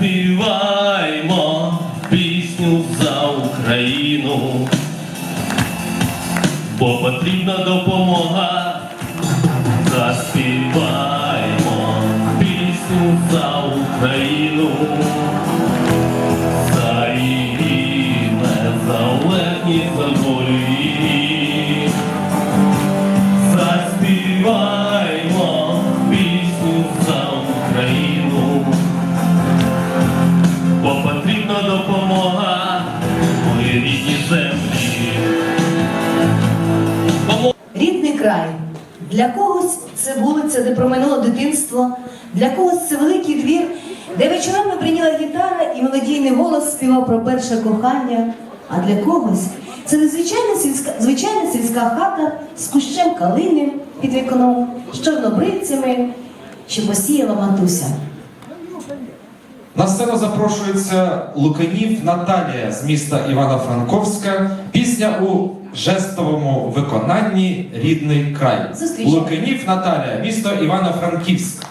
Заспіваймо пісню за Україну, бо потрібна допомога. вечорами бриніла гітара і мелодійний голос співав про перше кохання. А для когось це незвичайна сільська звичайна сільська хата з кущем калини під вікном, з чорнобривцями, що посіяла матуся. На сцену запрошується Луканів Наталія з міста Івано-Франковська. Пісня у жестовому виконанні Рідний край. Луканів Наталія, місто Івано-Франківськ.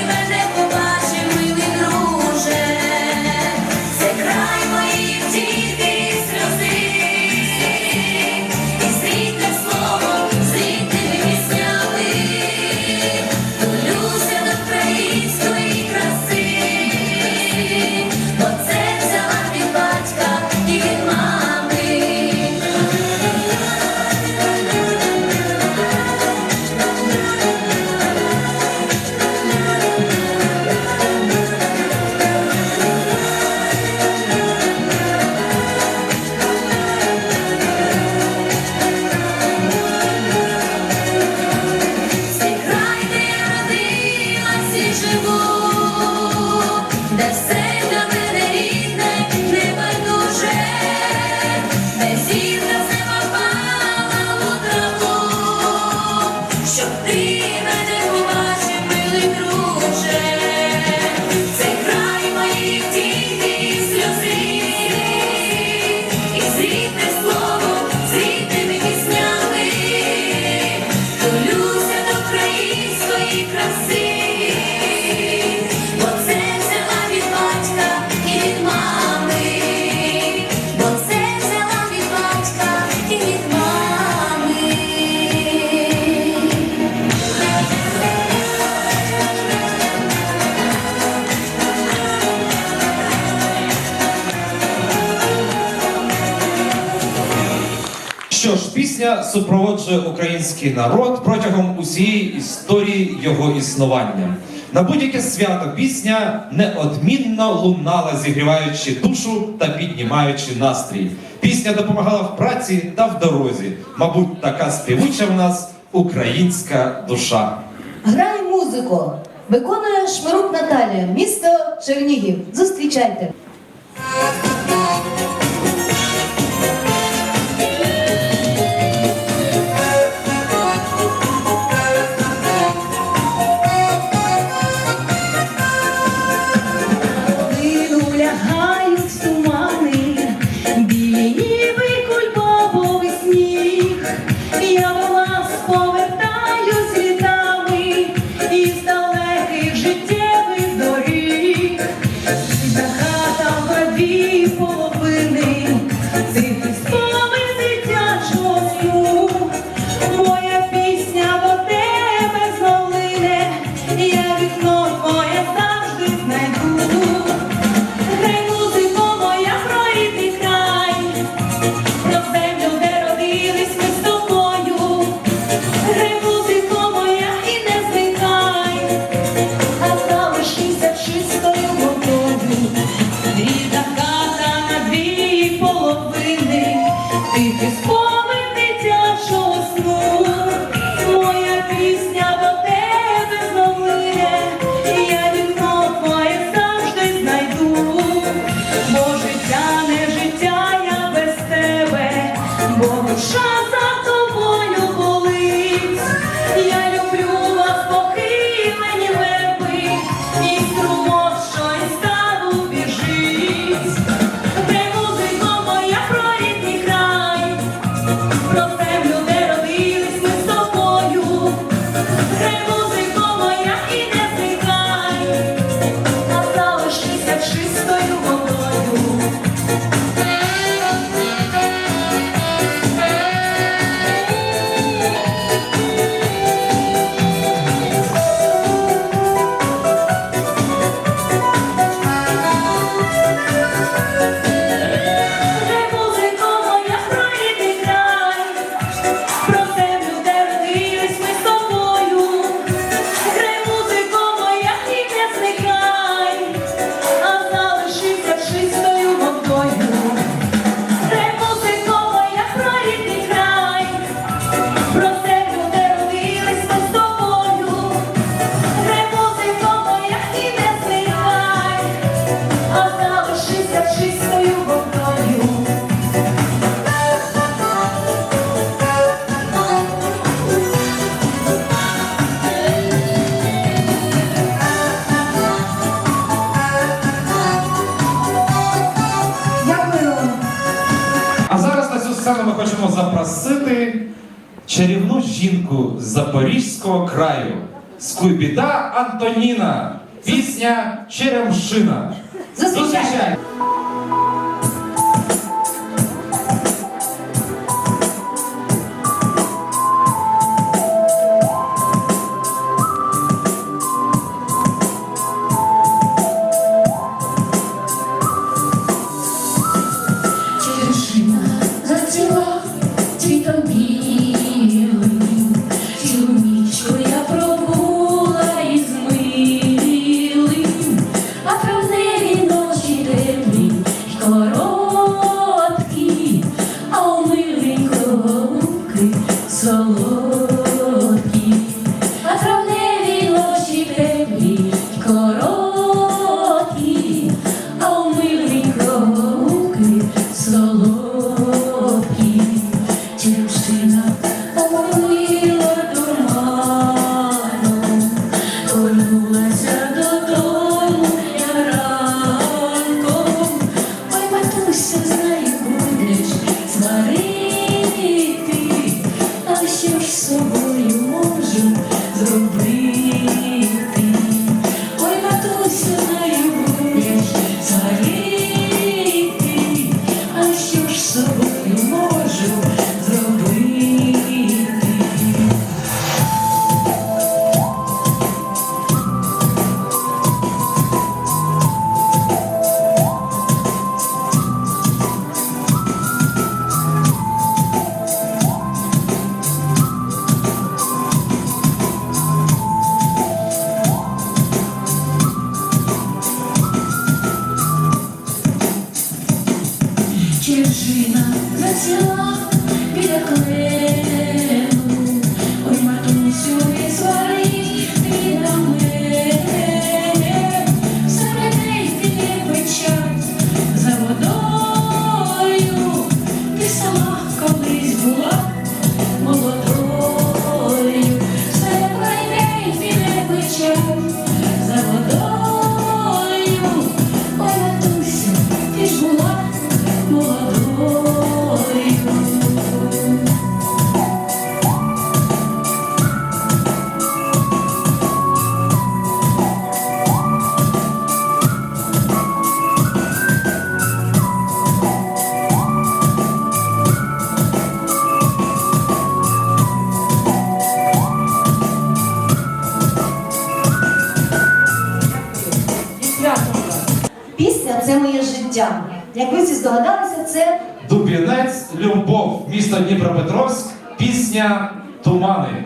мене. пісня супроводжує український народ протягом усієї історії його існування. На будь-яке свято пісня неодмінно лунала, зігріваючи душу та піднімаючи настрій. Пісня допомагала в праці та в дорозі. Мабуть, така співуча в нас українська душа. Грай музику, виконує шмирук Наталія, місто Чернігів. Зустрічайте. з Запорізького краю. Скуйбіда Антоніна, пісня Черемшина. Зустрічай! Чужина засіла біля клею. це моє життя. Як ви всі здогадалися, це Дубінець, Любов, місто Дніпропетровськ, пісня Тумани.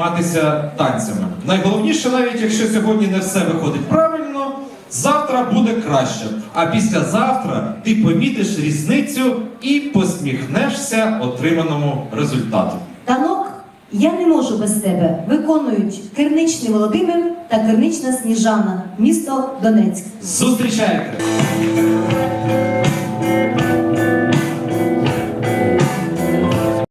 займатися танцями. Найголовніше, навіть якщо сьогодні не все виходить правильно, завтра буде краще. А післязавтра ти помітиш різницю і посміхнешся отриманому результату. Танок я не можу без тебе. Виконують керничний Володимир та кернична Сніжана, місто Донецьк. Зустрічайте!